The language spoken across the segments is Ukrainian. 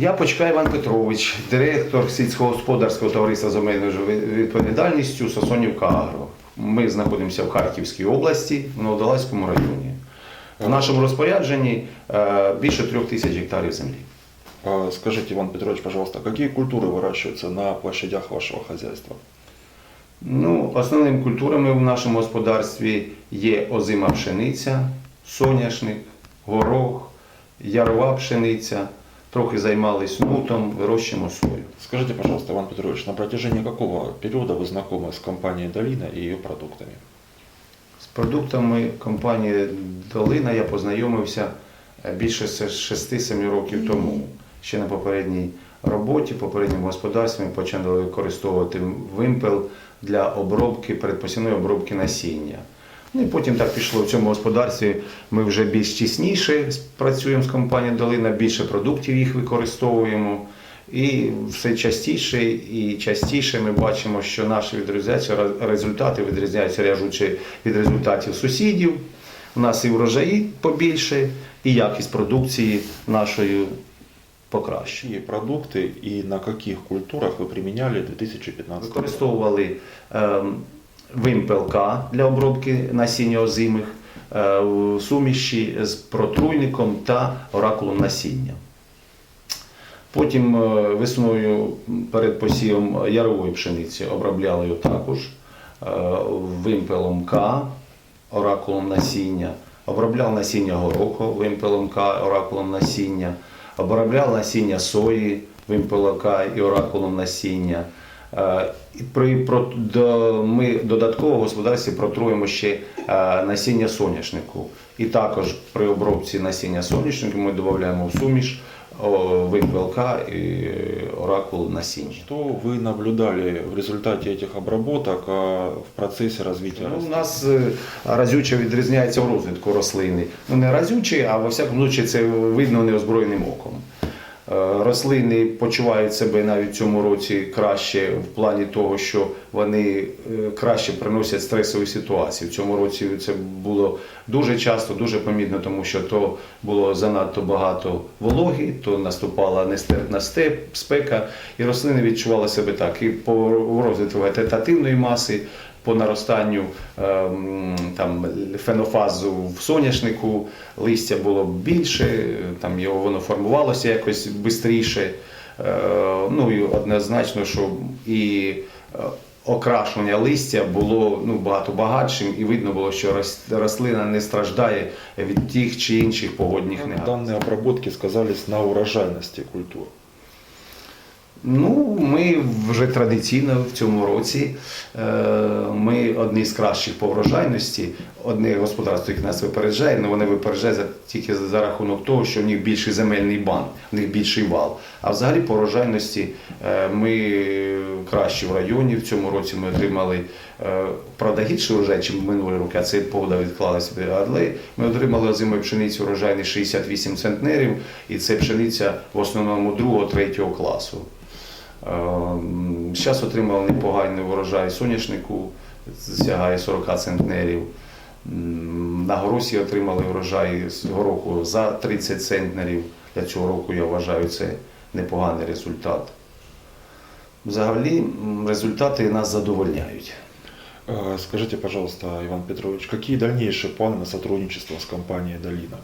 Я Почка Іван Петрович, директор сільськогосподарського товариства з обмеженою відповідальністю Сосонівка Агро. Ми знаходимося в Харківській області, в Новодолазькому районі. В нашому розпорядженні е, більше трьох тисяч гектарів землі. А Скажите, Иван Петрович, пожалуйста, какие культуры выращиваются на площадях вашего хозяйства? Ну, основними культурами в нашому господарстві є озима пшениця, соняшник, горох, ярова пшениця. Трохи займались нутом, вирощуємо сою. Скажите, пожалуйста, Иван Петрович, на протяжении какого периода вы знакомы с компанией Долина и ее продуктами? З продуктами компанії Долина я познайомився е, більше 6-7 років тому. Ще на попередній роботі, попередньому господарстві ми почали використовувати вимпел для обробки, передпосівної обробки насіння. Ну і потім так пішло в цьому господарстві. Ми вже більш тісніше працюємо з компанією Долина, більше продуктів їх використовуємо. І все частіше і частіше ми бачимо, що наші відрізняються результати відрізняються ряжучи від результатів сусідів. У нас і врожаї побільше, і якість продукції нашої покращує. Какие продукты и на каких культурах вы применяли в 2015 году? Використовували ем, вимпел К для обробки насіння озимих, е, в суміші з протруйником та оракулом насіння. Потім е, весною перед посівом ярової пшениці обробляли його також е, вимпелом К, оракулом насіння, обробляв насіння гороху вимпелом К, оракулом насіння, обробляв насіння сої вимпелом К і оракулом насіння. Е, При, про, до, ми додатково в господарстві протруємо ще е, насіння соняшнику. І також при обробці насіння соняшнику ми додаємо в суміш вимпел і оракул насіння. Что вы наблюдали в результате этих обработок в процессе развития Ну, у нас е, разюче відрізняється в розвитку рослини. Ну не разюче, а во всякому випадку це видно неозброєним оком. Е, Рослини почувають себе навіть цьому році краще в плані того, що вони е, краще приносять стресові ситуації. В цьому році це було дуже часто, дуже помітно, тому що то було занадто багато вологи, то наступала нестерпна степ, спека, і рослини відчували себе так. І по розвитку вегетативної маси, по наростанню ем, там, фенофазу в соняшнику листя було більше, там його воно формувалося якось швидше. Ну і однозначно, що і е, окрашування листя було ну, багато багатшим, і видно було, що рос- рослина не страждає від тих чи інших погодних Как негаразд. данные обработки сказались на урожайности культур? Ну, ми вже традиційно в цьому році. е, Ми одні з кращих по врожайності. Одне господарство, яке нас випереджає, але вони випереджають тільки за рахунок того, що в них більший земельний банк, в них більший вал. А взагалі по врожайності е, ми кращі в районі. В цьому році ми отримали е, правда гірший врожай, ніж минулі роки, а це погода відклалася. Але ми отримали озимої пшениці урожайний 68 центнерів, і це пшениця в основному другого, третього класу. Зараз отримали непоганий урожай соняшнику, сягає 40 центнерів. На горосі отримали врожай з гороху за 30 центнерів. Для цього року я вважаю це непоганий результат. Взагалі результати нас задовольняють. Э, Скажите, пожалуйста, Иван Петрович, какие дальнейшие планы на сотрудничество с компанией Долина?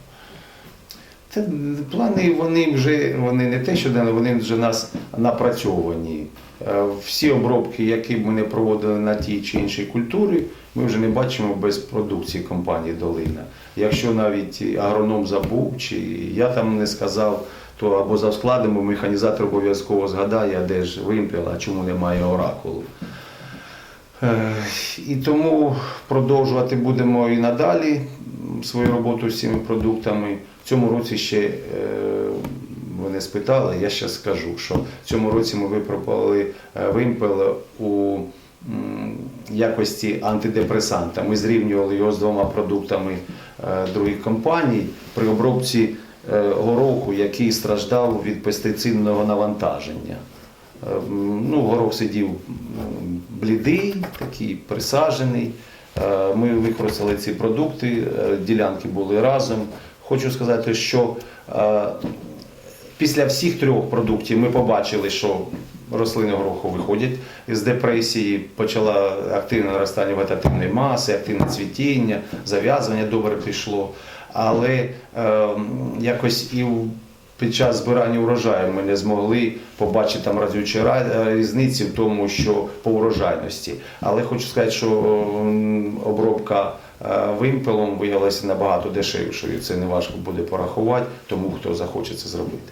Та плани вони вже вони не те, що дали, вони вже нас напрацьовані. Е, Всі обробки, які ми не проводили на тій чи іншій культурі, ми вже не бачимо без продукції компанії Долина. Якщо навіть агроном забув, чи я там не сказав, то або за складом механізатор обов'язково згадає, де ж вимпел, а чому немає оракулу. Е, І тому продовжувати будемо і надалі свою роботу з цими продуктами. В цьому році ще е, вони спитали, я ще скажу, що в цьому році ми випробували е, вимпел у якості антидепресанта. Ми зрівнювали його з двома продуктами других компаній при обробці гороху, який страждав від пестицидного навантаження. Е, м, Ну, горох сидів блідий, такий присаджений. Е, Ми використали ці продукти, е, ділянки були разом. Хочу сказати, що е, після всіх трьох продуктів ми побачили, що рослини гороху виходять з депресії, почала активне наростання вегетативної маси, активне цвітіння, зав'язування добре пішло. Але е, якось і в- під час збирання урожаю ми не змогли побачити там разючі ра- різниці в тому, що по урожайності. Але хочу сказати, що м, обробка е, вимпелом виявилася набагато дешевшою. Це не важко буде порахувати, тому хто захоче це зробити.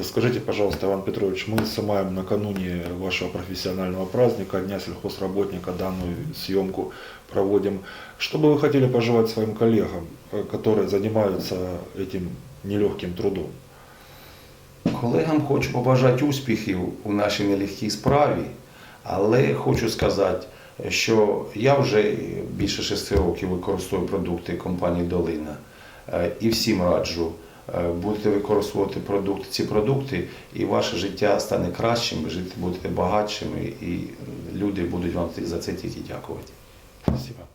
Э, Скажите, пожалуйста, Иван Петрович, мы снимаем накануне вашего профессионального праздника, Дня сельхозработника, данную съемку проводим. Что бы вы хотели пожелать своим коллегам, э, которые занимаются этим нелегким трудом? Колегам хочу побажати успіхів у нашій нелегкій справі, але хочу сказати, що я вже більше шести років використовую продукти компанії Долина Е, і всім раджу. е, Будете використовувати продукти, ці продукти, і ваше життя стане кращим, жити будете багатшими, і люди будуть вам за це тільки дякувати. Спасибо.